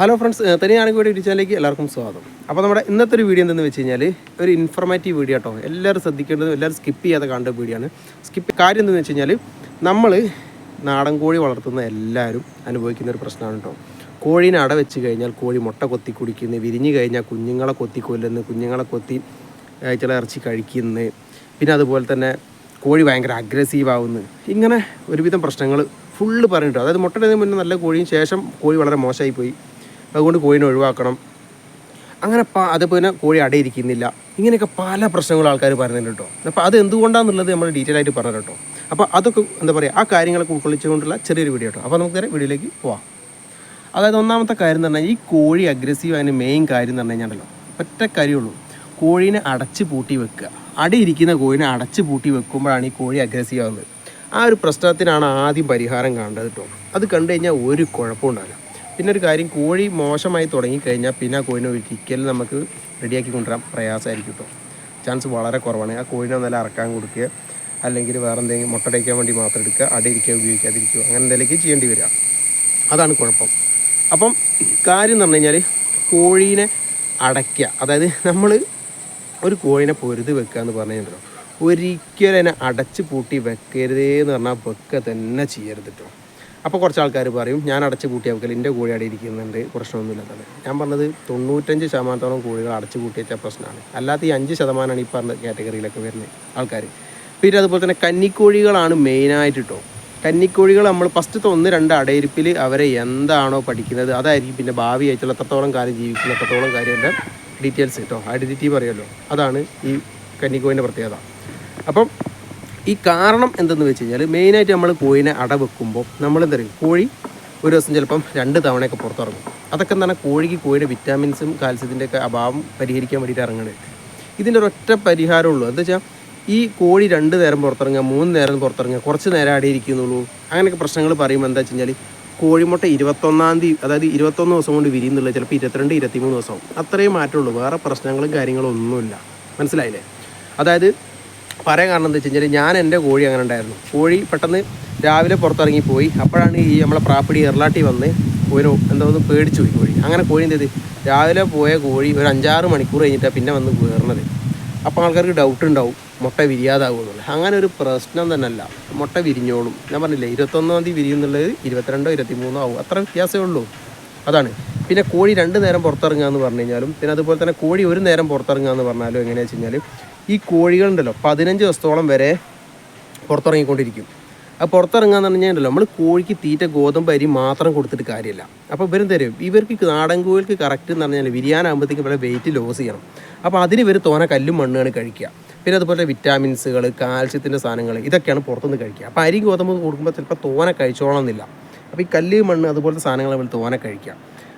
Hello friends തനിയാണെങ്കിൽ video ചാനലിലേക്ക് എല്ലാവർക്കും സ്വാഗതം. അപ്പോൾ നമ്മുടെ ഇന്നത്തെ ഒരു വീഡിയോ എന്തെന്ന് വെച്ച് കഴിഞ്ഞാൽ ഒരു ഇൻഫർമേറ്റീവ് വീഡിയോ കേട്ടോ എല്ലാവരും ശ്രദ്ധിക്കേണ്ടത് എല്ലാവരും സ്കിപ്പ് ചെയ്യാതെ കാണേണ്ട വീഡിയോ ആണ്. സ്കിപ്പ് കാര്യം എന്തെന്ന് വെച്ച് കഴിഞ്ഞാൽ നമ്മൾ നാടൻ കോഴി വളർത്തുന്ന എല്ലാവരും അനുഭവിക്കുന്ന ഒരു പ്രശ്നമാണ് കേട്ടോ കോഴീനെ അട വെച്ച് കഴിഞ്ഞാൽ കോഴി മുട്ട കൊത്തി കുടിക്കുന്ന വിരിഞ്ഞു കഴിഞ്ഞാൽ കുഞ്ഞുങ്ങളെ കൊത്തി കൊല്ലുന്നു കുഞ്ഞുങ്ങളെ കൊത്തി ചില ഇറച്ചി കഴിക്കുന്നു. പിന്നെ അതുപോലെ തന്നെ കോഴി ഭയങ്കര അഗ്രസീവ് ആവുന്നു. ഇങ്ങനെ ഒരുവിധം പ്രശ്നങ്ങൾ ഫുള്ള് പറഞ്ഞിട്ടോ അതായത് മുട്ടയുടെ മുന്നേ നല്ല കോഴിയും ശേഷം കോഴി വളരെ മോശമായി പോയി. അതുകൊണ്ട് കോഴിനെ ഒഴിവാക്കണം. അങ്ങനെ അതേപോലെ കോഴി അടയിരിക്കുന്നില്ല ഇങ്ങനെയൊക്കെ പല പ്രശ്നങ്ങൾ ആൾക്കാർ പറയുന്നുണ്ട് കേട്ടോ. അപ്പോൾ അത് എന്തുകൊണ്ടാണെന്നുള്ളത് നമ്മൾ ഡീറ്റെയിൽ ആയിട്ട് പറഞ്ഞു കേട്ടോ. അപ്പോൾ അതൊക്കെ എന്താ പറയുക ആ കാര്യങ്ങളൊക്കെ ഉൾക്കൊള്ളിച്ചുകൊണ്ടുള്ള ചെറിയൊരു വീഡിയോ കേട്ടോ. അപ്പോൾ നമുക്ക് വീഡിയോയിലേക്ക് പോവാം. അതായത് ഒന്നാമത്തെ കാര്യം എന്ന് പറഞ്ഞാൽ ഈ കോഴി അഗ്രസീവ് അതിന് മെയിൻ കാര്യം എന്ന് പറഞ്ഞു കഴിഞ്ഞാലോ ഒറ്റ കാര്യമുള്ളൂ. കോഴീനെ അടച്ച് പൂട്ടി വെക്കുക. അടിയിരിക്കുന്ന കോഴിനെ അടച്ച് പൂട്ടി വെക്കുമ്പോഴാണ് ഈ കോഴി അഗ്രസീവ് ആവുന്നത്. ആ ഒരു പ്രശ്നത്തിനാണ് ആദ്യം പരിഹാരം കാണേണ്ടത് കേട്ടോ. അത് കണ്ടു കഴിഞ്ഞാൽ ഒരു കുഴപ്പവും ഉണ്ടാവില്ല. പിന്നെ ഒരു കാര്യം കോഴി മോശമായി തുടങ്ങിക്കഴിഞ്ഞാൽ പിന്നെ ആ കോഴിനെ ഒരിക്കലും നമുക്ക് റെഡിയാക്കി കൊണ്ടുവരാൻ പ്രയാസമായിരിക്കും കേട്ടോ ചാൻസ് വളരെ കുറവാണ്. ആ കോഴിനെ നല്ല അറക്കാൻ കൊടുക്കുക അല്ലെങ്കിൽ വേറെ എന്തെങ്കിലും മുട്ടടയ്ക്കാൻ വേണ്ടി മാത്രം എടുക്കുക അടയിരിക്കുക ഉപയോഗിക്കാതിരിക്കുക അങ്ങനെ എന്തെങ്കിലും ചെയ്യേണ്ടി വരിക. അതാണ് കുഴപ്പം. അപ്പം കാര്യം എന്ന് പറഞ്ഞു കഴിഞ്ഞാൽ കോഴീനെ അടയ്ക്കുക. അതായത് നമ്മൾ ഒരു കോഴിനെ പൊരുതി വെക്കുക എന്ന് പറഞ്ഞു കഴിഞ്ഞാൽ ഒരിക്കലും അതിനെ അടച്ച് പൂട്ടി വെക്കരുതേ എന്ന് പറഞ്ഞാൽ വെക്കുക തന്നെ ചെയ്യരുത് കേട്ടോ അപ്പോൾ കുറച്ച് ആൾക്കാർ പറയും ഞാൻ അടച്ച് പൂട്ടി വെക്കൽ എന്റെ കോഴി അവിടെ ഇരിക്കുന്നുണ്ട് പ്രശ്നമൊന്നുമില്ല തന്നെ ഞാൻ പറഞ്ഞത് തൊണ്ണൂറ്റഞ്ച് ശതമാനത്തോളം കോഴികൾ അടച്ച് പൂട്ടി വെച്ച പ്രശ്നമാണ്. അല്ലാത്ത ഈ അഞ്ച് ശതമാനമാണ് ഈ പറഞ്ഞ കാറ്റഗറിയിലൊക്കെ വരുന്നത് ആൾക്കാർ പിന്നെ അതുപോലെ തന്നെ കന്നിക്കോഴികളാണ് മെയിനായിട്ട് കേട്ടോ കന്നിക്കോഴികൾ നമ്മൾ ഫസ്റ്റത്തെ ഒന്ന് രണ്ട് അടയിരിപ്പിൽ അവരെ എന്താണോ പഠിക്കുന്നത് അതായിരിക്കും പിന്നെ ഭാവി ആയിട്ടുള്ള എത്രത്തോളം കാലം ജീവിക്കുന്ന എത്രത്തോളം കാര്യന്റെ ഡീറ്റെയിൽസ് കേട്ടോ ഐഡന്റിറ്റി പറയുമല്ലോ. അതാണ് ഈ കന്നിക്കോഴിന്റെ പ്രത്യേകത. അപ്പം ഈ കാരണം എന്തെന്ന് വെച്ച് കഴിഞ്ഞാൽ മെയിനായിട്ട് നമ്മൾ കോഴിനെ അട വെക്കുമ്പോൾ നമ്മൾ എന്താ പറയുക കോഴി ഒരു ദിവസം ചിലപ്പം രണ്ട് തവണയൊക്കെ പുറത്തിറങ്ങും. അതൊക്കെ എന്താണ് കോഴിക്ക് കോഴിയുടെ വിറ്റാമിൻസും കാൽസ്യത്തിന്റെ ഒക്കെ അഭാവം പരിഹരിക്കാൻ വേണ്ടിയിട്ട് ഇറങ്ങുന്നത് ഇതിന്റെ ഒരൊറ്റ പരിഹാരമുള്ളൂ എന്താ വെച്ചാൽ ഈ കോഴി രണ്ട് നേരം പുറത്തിറങ്ങുക മൂന്ന് നേരം പുറത്തിറങ്ങുക കുറച്ച് നേരം അടയിരിക്കുന്നുള്ളൂ അങ്ങനെയൊക്കെ പ്രശ്നങ്ങൾ പറയുമ്പോൾ എന്താ വെച്ച് കഴിഞ്ഞാൽ കോഴിമുട്ട ഇരുപത്തൊന്നാം തീയതി അതായത് ഇരുപത്തൊന്ന് ദിവസം കൊണ്ട് വിരിയുന്നുള്ളത് ചിലപ്പോൾ ഇരുപത്തിരണ്ട് ഇരുപത്തിമൂന്ന് ദിവസം അത്രയും മാറ്റമുള്ളൂ വേറെ പ്രശ്നങ്ങളും കാര്യങ്ങളും ഒന്നുമില്ല. മനസ്സിലായില്ലേ? അതായത് പറയാൻ കാരണം എന്താ വെച്ച് കഴിഞ്ഞാൽ ഞാൻ എന്റെ കോഴി അങ്ങനെ ഉണ്ടായിരുന്നു. കോഴി പെട്ടെന്ന് രാവിലെ പുറത്തിറങ്ങി പോയി. അപ്പോഴാണ് ഈ നമ്മളെ പ്രാപ്പിടി എറലാട്ടി വന്ന് ഒരു എന്തോ ഒന്ന് പേടിച്ചു പോയി കോഴി. അങ്ങനെ കോഴി എന്ത് ചെയ്ത്? രാവിലെ പോയ കോഴി ഒരു അഞ്ചാറ് മണിക്കൂർ കഴിഞ്ഞിട്ടാണ് പിന്നെ വന്ന് കയറണത് അപ്പോൾ ആൾക്കാർക്ക് ഡൗട്ട് ഉണ്ടാവും. മുട്ട വിരിയാതാകുമെന്നുള്ളത് അങ്ങനെ ഒരു പ്രശ്നം തന്നെയല്ല മുട്ട വിരിഞ്ഞോളും. ഞാൻ പറഞ്ഞില്ലേ ഇരുപത്തൊന്നാം തീയതി വിരിയുന്നുള്ളത് ഇരുപത്തിരണ്ടോ ഇരുപത്തിമൂന്നോ ആവും. അത്ര വ്യത്യാസമേ ഉള്ളൂ. അതാണ്. പിന്നെ കോഴി രണ്ട് നേരം പുറത്തിറങ്ങുക എന്ന് പറഞ്ഞു കഴിഞ്ഞാലും പിന്നെ അതുപോലെ തന്നെ കോഴി ഒരു നേരം പുറത്തിറങ്ങുക എന്ന് പറഞ്ഞാലും എങ്ങനെയാണെന്ന് വെച്ച് കഴിഞ്ഞാൽ ഈ കോഴികളുണ്ടല്ലോ പതിനഞ്ച് ദിവസത്തോളം വരെ പുറത്തിറങ്ങിക്കൊണ്ടിരിക്കും. അപ്പോൾ പുറത്തിറങ്ങാന്ന് പറഞ്ഞു കഴിഞ്ഞാൽ നമ്മൾ കോഴിക്ക് തീറ്റ ഗോതമ്പ് അരി മാത്രം കൊടുത്തിട്ട് കാര്യമില്ല. അപ്പോൾ ഇവരും തരും ഇവർക്ക് നാടൻ കോഴിക്ക് കറക്റ്റ് എന്ന് പറഞ്ഞാൽ വിരിയാനാകുമ്പോഴത്തേക്കും ഇവരെ വെയിറ്റ് ലോസ് ചെയ്യണം. അപ്പോൾ അതിന് ഇവർ തോന കല്ലും മണ്ണാണ് കഴിക്കുക. പിന്നെ അതുപോലെ വിറ്റാമിൻസുകൾ കാൽസ്യത്തിന്റെ സാധനങ്ങൾ ഇതൊക്കെയാണ് പുറത്തുനിന്ന് കഴിക്കുക. അപ്പോൾ അരി ഗോതമ്പ് കൊടുക്കുമ്പോൾ ചിലപ്പോൾ തോന കഴിച്ചോളണമെന്നില്ല അപ്പോൾ ഈ കല്ല് മണ്ണ് അതുപോലത്തെ സാധനങ്ങൾ അവർ തോന കഴിക്കുക.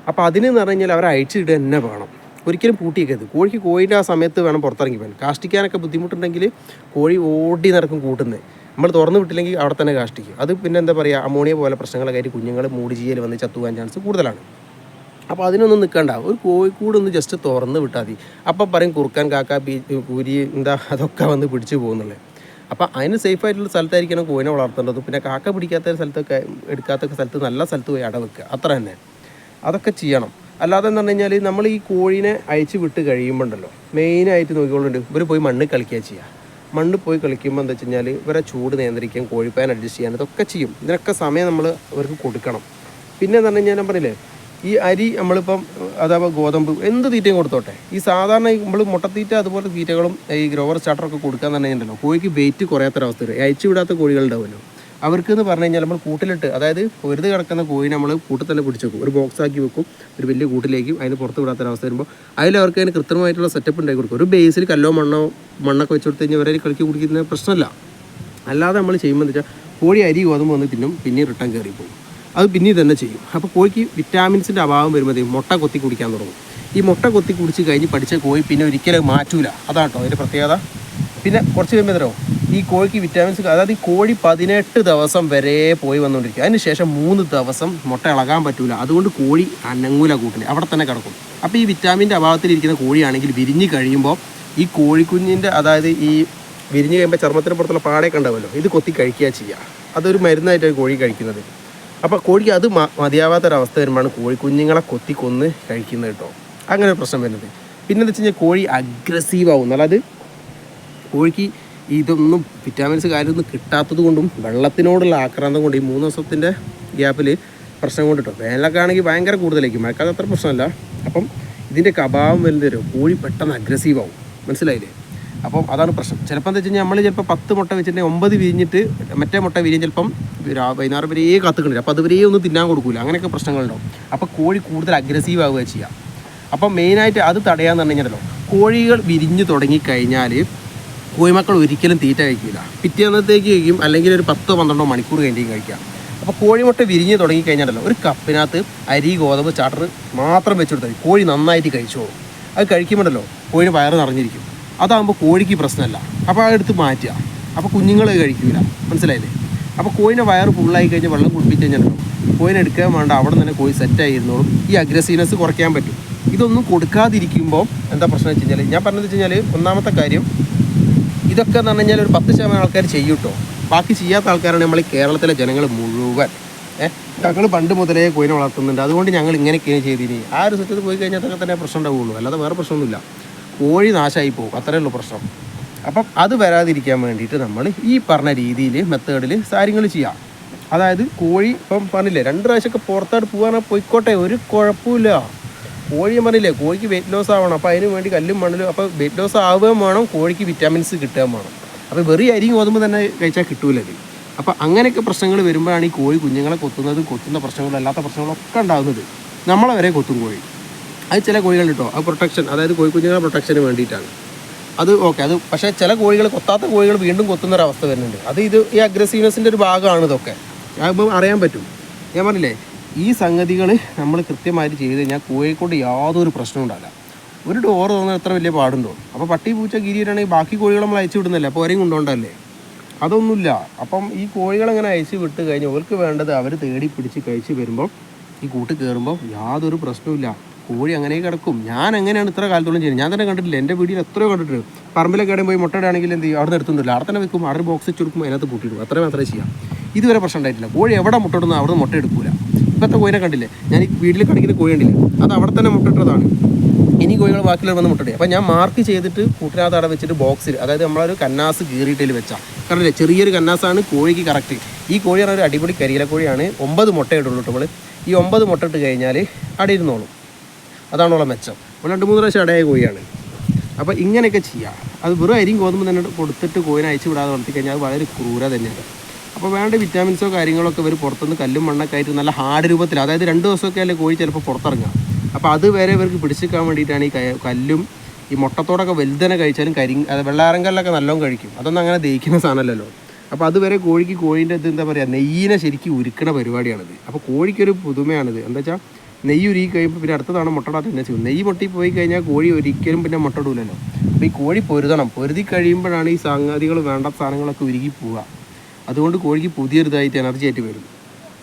അപ്പോൾ അതിന് എന്ന് പറഞ്ഞു കഴിഞ്ഞാൽ അവരെ അയച്ചിട്ട് തന്നെ വേണം. ഒരിക്കലും പൂട്ടിയേക്കരുത്. കോഴിക്ക് കോഴിന്റെ ആ സമയത്ത് വേണം പുറത്തിറങ്ങി പോകാൻ കാഷ്ടിക്കാനൊക്കെ ബുദ്ധിമുട്ടുണ്ടെങ്കിൽ കോഴി ഓടി നടക്കും കൂട്ടുന്നത്. നമ്മൾ തുറന്നു വിട്ടില്ലെങ്കിൽ അവിടെ തന്നെ കാഷ്ടിക്കും. അത് പിന്നെ എന്താ പറയുക അമോണിയ പോലെ പ്രശ്നങ്ങളൊക്കെ ആയിട്ട് കുഞ്ഞുങ്ങൾ മൂടി ചെയ്യൽ വന്ന് ചത്തുവാൻ ചാൻസ് കൂടുതലാണ്. അപ്പോൾ അതിനൊന്നും നിൽക്കണ്ട. ഒരു കോഴിക്കൂട് ഒന്ന് ജസ്റ്റ് തുറന്ന് വിട്ടാൽ മതി. അപ്പം പറയും കുറുക്കാൻ കാക്ക ബീ കൂരി എന്താ അതൊക്കെ വന്ന് പിടിച്ചു പോകുന്നുള്ളത് അപ്പോൾ അതിന് സേഫ് ആയിട്ടുള്ള സ്ഥലത്തായിരിക്കണം കോഴിനെ വളർത്തേണ്ടത്. പിന്നെ കാക്ക പിടിക്കാത്ത സ്ഥലത്തൊക്കെ എടുക്കാത്ത സ്ഥലത്ത് നല്ല സ്ഥലത്ത് പോയി അടവെക്കുക അത്ര തന്നെ. അതൊക്കെ ചെയ്യണം. അല്ലാതെ എന്ന് പറഞ്ഞു കഴിഞ്ഞാൽ നമ്മൾ ഈ കോഴീനെ അയച്ച് വിട്ട് കഴിയുമ്പോണ്ടല്ലോ. മെയിനായിട്ട് നോക്കിക്കൊള്ളുന്നുണ്ട് ഇവർ പോയി മണ്ണ് കളിക്കുക ചെയ്യുക മണ്ണ് പോയി കളിക്കുമ്പോൾ എന്താ വെച്ച് കഴിഞ്ഞാൽ ഇവരെ ചൂട് നിയന്ത്രിക്കാൻ കോഴിപ്പാൻ അഡ്ജസ്റ്റ് ചെയ്യാൻ ഇതൊക്കെ ചെയ്യും. ഇതിനൊക്കെ സമയം നമ്മൾ അവർക്ക് കൊടുക്കണം. പിന്നെ എന്ന് പറഞ്ഞു ഞാൻ പറഞ്ഞില്ലേ ഈ അരി നമ്മളിപ്പം അഥവാ ഗോതമ്പ് എന്ത് തീറ്റയും കൊടുത്തോട്ടെ. ഈ സാധാരണ നമ്മൾ മുട്ടത്തീറ്റ അതുപോലെ തീറ്റകളും ഈ ഗ്രോവർ സ്റ്റാർട്ടറൊക്കെ കൊടുക്കാൻ തന്നെ ഉണ്ടല്ലോ കോഴിക്ക് വെയിറ്റ് കുറയാത്തൊരവസ്ഥ വരും. അയച്ചു വിടാത്ത കോഴികളുണ്ടാവുമല്ലോ. അവർക്ക് എന്ന് പറഞ്ഞു കഴിഞ്ഞാൽ നമ്മൾ കൂട്ടിലിട്ട് അതായത് വെറുതെ കിടക്കുന്ന കോഴി നമ്മൾ കൂട്ടിൽ തന്നെ പിടിച്ചു വെക്കും. ഒരു ബോക്സ് ആക്കി വെക്കും ഒരു വലിയ കൂട്ടിലേക്കും അതിന് പുറത്ത് വിടാത്തൊരവസ്ഥ വരുമ്പോൾ അതിൽ അവർക്ക് അതിന് കൃത്രിമമായിട്ടുള്ള സെറ്റപ്പ് ഉണ്ടാക്കി കൊടുക്കും. ഒരു ബേസിൽ കല്ലോ മണ്ണോ മണ്ണൊക്കെ വെച്ച് കൊടുത്ത് കഴിഞ്ഞാൽ ഇവരെ കളിക്ക് കുടിക്കുന്ന പ്രശ്നമല്ല. അല്ലാതെ നമ്മൾ ചെയ്യുമ്പോൾ എന്ന് വെച്ചാൽ കോഴി അരി ഗോതമ്പ് വന്ന് തിന്നും പിന്നെ റിട്ടേൺ കയറി പോകും. അത് പിന്നെ തന്നെ ചെയ്യും. അപ്പോൾ കോഴിക്ക് വിറ്റാമിൻസിന്റെ അഭാവം വരുമ്പോഴത്തേക്കും മുട്ട കൊത്തി കുടിക്കാൻ തുടങ്ങും. ഈ മുട്ട കൊത്തി കുടിച്ച് കഴിഞ്ഞ് പഠിച്ച കോഴി പിന്നെ ഒരിക്കലും മാറ്റൂല. അതാട്ടോ അതിന്റെ പ്രത്യേകത. പിന്നെ കുറച്ച് കഴിയുമ്പോൾ തരോ ഈ കോഴിക്ക് വിറ്റാമിൻസ് അതായത് ഈ കോഴി പതിനെട്ട് ദിവസം വരെ പോയി വന്നുകൊണ്ടിരിക്കും അതിനുശേഷം മൂന്ന് ദിവസം മുട്ട ഇളകാൻ പറ്റില്ല അതുകൊണ്ട് കോഴി അനങ്ങൂല കൂട്ടിൽ അവിടെ തന്നെ കിടക്കും. അപ്പോൾ ഈ വിറ്റാമിന്റെ അഭാവത്തിലിരിക്കുന്ന കോഴിയാണെങ്കിൽ വിരിഞ്ഞ് കഴിയുമ്പോൾ ഈ കോഴിക്കുഞ്ഞിന്റെ അതായത് ഈ വിരിഞ്ഞ് കഴിയുമ്പോൾ ചർമ്മത്തിന് പുറത്തുള്ള പാടയൊക്കെ ഉണ്ടാവുമല്ലോ ഇത് കൊത്തി കഴിക്കുക ചെയ്യുക അതൊരു മരുന്നായിട്ടാണ് കോഴി കഴിക്കുന്നത്. അപ്പോൾ കോഴിക്ക് അത് മതിയാവാത്തൊരവസ്ഥ വരുമ്പോഴാണ് കോഴിക്കുഞ്ഞുങ്ങളെ കൊത്തി കൊന്ന് കഴിക്കുന്നത് കേട്ടോ. അങ്ങനെ ഒരു പ്രശ്നം വരുന്നത്. പിന്നെ എന്താ വെച്ച് കഴിഞ്ഞാൽ കോഴി അഗ്രസീവ് ആവും അതായത് കോഴിക്ക് ഇതൊന്നും വിറ്റാമിൻസ് കാര്യമൊന്നും കിട്ടാത്തത് കൊണ്ടും വെള്ളത്തിനോടുള്ള ആക്രാന്തം കൊണ്ട് ഈ മൂന്ന് ദിവസത്തിന്റെ ഗ്യാപ്പിൽ പ്രശ്നം കൊണ്ടിട്ടോ. വേനലൊക്കെ ആണെങ്കിൽ ഭയങ്കര കൂടുതലായിരിക്കും. മഴക്കാലത്ത് അത്ര പ്രശ്നമല്ല. അപ്പം ഇതിന്റെ അഭാവം വരുന്നത് തരും കോഴി പെട്ടെന്ന് അഗ്രസീവ് ആവും. മനസ്സിലായില്ലേ? അപ്പം അതാണ് പ്രശ്നം. ചിലപ്പോൾ എന്താ വെച്ച് കഴിഞ്ഞാൽ നമ്മൾ ചിലപ്പോൾ പത്ത് മുട്ട വെച്ചിട്ടുണ്ടെങ്കിൽ ഒമ്പത് വിരിഞ്ഞിട്ട് മറ്റേ മുട്ട വിരിയും ചിലപ്പം വൈകുന്നേരം വരെയേ കാത്തുക്കണില്ല. അപ്പോൾ അതുവരെ ഒന്നും തിന്നാൻ കൊടുക്കില്ല അങ്ങനെയൊക്കെ പ്രശ്നങ്ങളുണ്ടാവും. അപ്പോൾ കോഴി കൂടുതൽ അഗ്രസീവ് ആവുക ചെയ്യുക. അപ്പം മെയിനായിട്ട് അത് തടയാന്ന് പറഞ്ഞു കഴിഞ്ഞാലോ കോഴികൾ വിരിഞ്ഞു തുടങ്ങിക്കഴിഞ്ഞാൽ കോഴിമക്കൾ ഒരിക്കലും തീറ്റ കഴിക്കില്ല പിറ്റേന്നത്തേക്ക് കഴിക്കും അല്ലെങ്കിൽ ഒരു പത്തോ പന്ത്രണ്ടോ മണിക്കൂർ കഴിഞ്ഞിട്ട് കഴിക്കാം. അപ്പോൾ കോഴിമുട്ട വിരിഞ്ഞ് തുടങ്ങിക്കഴിഞ്ഞാലല്ലോ ഒരു കപ്പിനകത്ത് അരി ഗോതമ്പ് ചാട്ടർ മാത്രം വെച്ച് കൊടുത്താൽ മതി. കോഴി നന്നായിട്ട് കഴിച്ചോളും. അത് കഴിക്കുമ്പോഴല്ലോ കോഴി വയറ് നിറഞ്ഞിരിക്കും. അതാകുമ്പോൾ കോഴിക്ക് പ്രശ്നമല്ല അപ്പോൾ അതെടുത്ത് മാറ്റുക. അപ്പോൾ കുഞ്ഞുങ്ങൾ കഴിക്കില്ല മനസ്സിലായില്ലേ? അപ്പോൾ കോഴിനെ വയറ് ഫുള്ളായി കഴിഞ്ഞാൽ വെള്ളം കുടിപ്പിച്ച് കഴിഞ്ഞാലോ കോഴിനെ എടുക്കാൻ വേണ്ട അവിടെ തന്നെ കോഴി സെറ്റായിരുന്നോളും ഈ അഗ്രസീവ്നെസ് കുറയ്ക്കാൻ പറ്റും. ഇതൊന്നും കൊടുക്കാതിരിക്കുമ്പോൾ എന്താ പ്രശ്നം വെച്ച് കഴിഞ്ഞാൽ ഞാൻ പറഞ്ഞത് വെച്ച് കഴിഞ്ഞാൽ ഒന്നാമത്തെ കാര്യം ഇതൊക്കെ എന്ന് പറഞ്ഞു കഴിഞ്ഞാൽ ഒരു പത്ത് ശതമാനം ആൾക്കാർ ചെയ്യൂട്ടോ ബാക്കി ചെയ്യാത്ത ആൾക്കാരാണ് നമ്മൾ കേരളത്തിലെ ജനങ്ങൾ മുഴുവൻ. ഏഹ് ഞങ്ങൾ പണ്ട് മുതലേ കോയിനെ വളർത്തുന്നുണ്ട്. അതുകൊണ്ട് ഞങ്ങൾ ഇങ്ങനെയൊക്കെയാണ് ചെയ്തിനി. ആ ഒരു സെറ്റത്ത് പോയി കഴിഞ്ഞാൽ അതൊക്കെ തന്നെ പ്രശ്നം ഉണ്ടാവുള്ളൂ. അല്ലാതെ വേറെ പ്രശ്നമൊന്നുമില്ല. കോഴി നാശമായി പോകും. അത്രേ ഉള്ളൂ പ്രശ്നം. അപ്പം അത് വരാതിരിക്കാൻ വേണ്ടിയിട്ട് നമ്മൾ ഈ പറഞ്ഞ രീതിയിൽ മെത്തേഡിൽ കാര്യങ്ങൾ ചെയ്യാം. അതായത് കോഴി ഇപ്പം പറഞ്ഞില്ലേ രണ്ട് പ്രാവശ്യമൊക്കെ പുറത്തോട്ട് പോകാൻ പോയിക്കോട്ടെ. ഒരു കുഴപ്പമില്ല കോഴി ഞാൻ പറഞ്ഞില്ലേ കോഴിക്ക് വെയിറ്റ് ലോസ് ആവണം. അപ്പോൾ അതിന് വേണ്ടി കല്ലും മണ്ണിലും അപ്പോൾ വെയിറ്റ് ലോസ് ആവുകയും വേണം കോഴിക്ക് വിറ്റാമിൻസ് കിട്ടുകയും വേണം. അപ്പോൾ വെറി അരി ഗോതമ്പ് തന്നെ കഴിച്ചാൽ കിട്ടൂലത് അപ്പോൾ അങ്ങനെയൊക്കെ പ്രശ്നങ്ങൾ വരുമ്പോഴാണ് ഈ കോഴി കുഞ്ഞുങ്ങളെ കൊത്തുന്നതും കൊത്തുന്ന പ്രശ്നങ്ങളും അല്ലാത്ത പ്രശ്നങ്ങളൊക്കെ ഉണ്ടാകുന്നത് നമ്മളെ വരെ കൊത്തും കോഴി. അത് ചില കോഴികൾ കേട്ടോ ആ പ്രൊട്ടക്ഷൻ അതായത് കോഴി കുഞ്ഞുങ്ങളെ പ്രൊട്ടക്ഷന് വേണ്ടിയിട്ടാണ്. അത് ഓക്കെ അത് പക്ഷേ ചില കോഴികൾ കൊത്താത്ത കോഴികൾ വീണ്ടും കൊത്തുന്ന അവസ്ഥ വരുന്നുണ്ട്. അത് ഇത് ഈ അഗ്രസീവ്നെസ്സിന്റെ ഒരു ഭാഗമാണ് ഇതൊക്കെ. അറിയാൻ പറ്റും. ഞാൻ പറഞ്ഞില്ലേ ഈ സംഗതികൾ നമ്മൾ കൃത്യമായിട്ട് ചെയ്ത് കഴിഞ്ഞാൽ കോഴിക്കോട് യാതൊരു പ്രശ്നവും ഉണ്ടാവില്ല. ഒരു ഡോർ തോന്നാൻ എത്ര വലിയ പാടുണ്ടോ? അപ്പോൾ പട്ടി പൂച്ച ഗിരിയിലാണെങ്കിൽ ബാക്കി കോഴികൾ നമ്മൾ അയച്ചു വിടുന്നില്ല അപ്പോൾ ഒരെയും കൊണ്ടുപോകണ്ടല്ലേ അതൊന്നുമില്ല. അപ്പം ഈ കോഴികളെങ്ങനെ അയച്ച് വിട്ട് കഴിഞ്ഞ് അവർക്ക് വേണ്ടത് അവർ തേടി പിടിച്ച് കഴിച്ച് വരുമ്പോൾ ഈ കൂട്ട് കയറുമ്പോൾ യാതൊരു പ്രശ്നവുമില്ല. കോഴി അങ്ങനെ കിടക്കും. ഞാൻ എങ്ങനെയാണ് ഇത്ര കാലത്തോളം ചെയ്യുന്നത്? ഞാൻ തന്നെ കണ്ടിട്ടില്ല. എന്റെ വീട്ടിൽ എത്രയോ കണ്ടിട്ടുണ്ട്. പറമ്പിലൊക്കെ ഇടയിൽ പോയി മുട്ടയിടാണെങ്കിൽ എന്ത് ചെയ്യും? അവിടെ നിന്ന് എടുത്തുന്നില്ല അവിടെ തന്നെ വെക്കും. അവിടെ ബോക്സ് കൊടുക്കും അതിനകത്ത് കൂട്ടിയിടും. അത്ര മാത്രമേ ചെയ്യാം. ഇതുവരെ പ്രശ്നം ഉണ്ടായിട്ടില്ല. കോഴി എവിടെ മുട്ടയിടുന്നു അവിടെ മുട്ട എടുക്കൂല. ഇപ്പോഴത്തെ കോഴിനെ കണ്ടില്ലേ? ഞാൻ ഈ വീട്ടിൽ കളിക്കുന്ന കോഴി കണ്ടില്ലേ? അത് അവിടെ തന്നെ മുട്ടിട്ടതാണ്. ഇനി കോഴികൾ ബാക്കിയുള്ള വന്ന് മുട്ടടി അപ്പോൾ ഞാൻ മാർക്ക് ചെയ്തിട്ട് കൂട്ടിനകത്ത് അവിടെ വെച്ചിട്ട് ബോക്സിൽ അതായത് നമ്മളൊരു കന്നാസ് കീറിയിട്ടിൽ വെച്ചാൽ കണ്ടില്ലേ? ചെറിയൊരു കന്നാസാണ് കോഴിക്ക് കറക്റ്റ് ഈ കോഴി പറഞ്ഞാൽ ഒരു അടിപൊളി കരിയില കോഴിയാണ്. ഒമ്പത് മുട്ട ഇടുള്ളൂ നമ്മൾ ഈ ഒമ്പത് മുട്ട ഇട്ട് കഴിഞ്ഞാൽ അവിടെ ഇരുന്നോളും. അതാണുള്ള മെച്ചം. നമ്മൾ രണ്ട് മൂന്ന് പ്രാവശ്യം അടയായ കോഴിയാണ്. അപ്പോൾ ഇങ്ങനെയൊക്കെ ചെയ്യാം. അത് വെറും അരിയും ഗോതമ്പ് തന്നെ കൊടുത്തിട്ട് കോഴിനെ അയച്ചു വിടാതെ വളർത്തി കഴിഞ്ഞാൽ വളരെ ക്രൂര തന്നെയാണ്. അപ്പോൾ വേണ്ട വിറ്റാമിൻസോ കാര്യങ്ങളൊക്കെ ഇവർ പുറത്തുനിന്ന് കല്ലും മണ്ണൊക്കെ ആയിട്ട് നല്ല ഹാർഡ് രൂപത്തിൽ അതായത് രണ്ട് ദിവസമൊക്കെ അല്ലേ കോഴി ചിലപ്പോൾ പുറത്തിറങ്ങാം അപ്പോൾ അത് വരെ ഇവർക്ക് പിടിച്ചെടുക്കാൻ വേണ്ടിയിട്ടാണ് ഈ കല്ലും ഈ മുട്ടത്തോടൊക്കെ വലുതന്നെ കഴിച്ചാലും കരി വെള്ളാരങ്കല്ലൊക്കെ നല്ലോണം കഴിക്കും. അതൊന്നും അങ്ങനെ ദഹിക്കുന്ന സാധനമല്ലല്ലോ. അപ്പോൾ അതുവരെ കോഴിക്ക് കോഴീന്റെ ഇത് എന്താ പറയുക നെയ്യിനെ ശരിക്കും ഉരുക്കണ പരിപാടിയാണിത്. അപ്പോൾ കോഴിക്കൊരു പുതുമയാണിത്. എന്താ വെച്ചാൽ നെയ്യ് ഉരുകി കഴിയുമ്പോൾ പിന്നെ അടുത്തതാണ് തവണ മുട്ടടാ തന്നെ ചെയ്യും. നെയ്യ് മുട്ടി പോയി കഴിഞ്ഞാൽ കോഴി ഒരിക്കലും പിന്നെ മുട്ടടൂലല്ലോ അപ്പോൾ ഈ കോഴി പൊരുതണം. പൊരുതി കഴിയുമ്പോഴാണ് ഈ സംഗതികൾ വേണ്ട സാധനങ്ങളൊക്കെ ഉരുകി പോവുക. അതുകൊണ്ട് കോഴിക്ക് പുതിയൊരിതായിട്ട് എനർജി ആയിട്ട് വരും.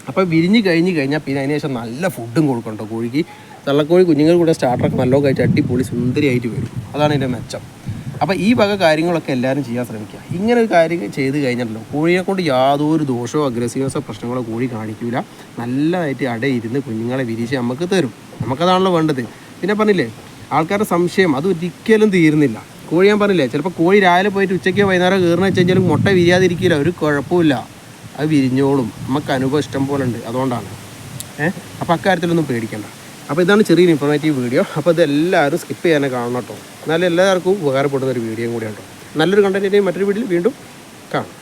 അപ്പോൾ വിരിഞ്ഞ് കഴിഞ്ഞ് കഴിഞ്ഞാൽ പിന്നെ അതിന് ശേഷം നല്ല ഫുഡും കൊടുക്കണ്ടോ കോഴിക്ക്. തള്ളക്കോഴി കുഞ്ഞുങ്ങൾ കൂടെ സ്റ്റാർട്ടറൊക്കെ നല്ല കഴിച്ച് അടിപൊളി സുന്ദരിയായിട്ട് വരും. അതാണ് എന്റെ മെച്ചം. അപ്പോൾ ഈ വക കാര്യങ്ങളൊക്കെ എല്ലാവരും ചെയ്യാൻ ശ്രമിക്കുക. ഇങ്ങനെ ഒരു കാര്യം ചെയ്ത് കഴിഞ്ഞാലോ കോഴിയെ കൊണ്ട് യാതൊരു ദോഷമോ അഗ്രസീവസോ പ്രശ്നങ്ങളോ കോഴി കാണിക്കില്ല നല്ലതായിട്ട് അടയിരുന്ന് കുഞ്ഞുങ്ങളെ വിരിച്ച് നമുക്ക് തരും. നമുക്കതാണല്ലോ വേണ്ടത്. പിന്നെ പറഞ്ഞില്ലേ? ആൾക്കാരുടെ സംശയം അത് ഒരിക്കലും തീരുന്നില്ല. കോഴി ഞാൻ പറഞ്ഞില്ലേ ചിലപ്പോൾ കോഴി രാവിലെ പോയിട്ട് ഉച്ചയ്ക്ക് വൈകുന്നേരം കയറുന്ന വെച്ച് മുട്ട വിരിയാതിരിക്കില്ല ഒരു കുഴപ്പമില്ല അത് വിരിഞ്ഞോളും. നമുക്ക് അനുഭവം ഇഷ്ടം പോലെ ഉണ്ട് അതുകൊണ്ടാണ്. ഏഹ് അപ്പോൾ അക്കാര്യത്തിലൊന്നും പേടിക്കണ്ട. അപ്പോൾ ഇതാണ് ചെറിയൊരു ഇൻഫോർമേറ്റീവ് വീഡിയോ അപ്പോൾ ഇത് എല്ലാവരും സ്കിപ്പ് ചെയ്യാനേ കാണണം കേട്ടോ. എന്നാലും എല്ലാവർക്കും ഉപകാരപ്പെടുന്ന ഒരു വീഡിയോയും കൂടിയാണ് കേട്ടോ. നല്ലൊരു കണ്ടന്റിന്റെയും മറ്റൊരു വീഡിയോയിൽ വീണ്ടും കാണാം.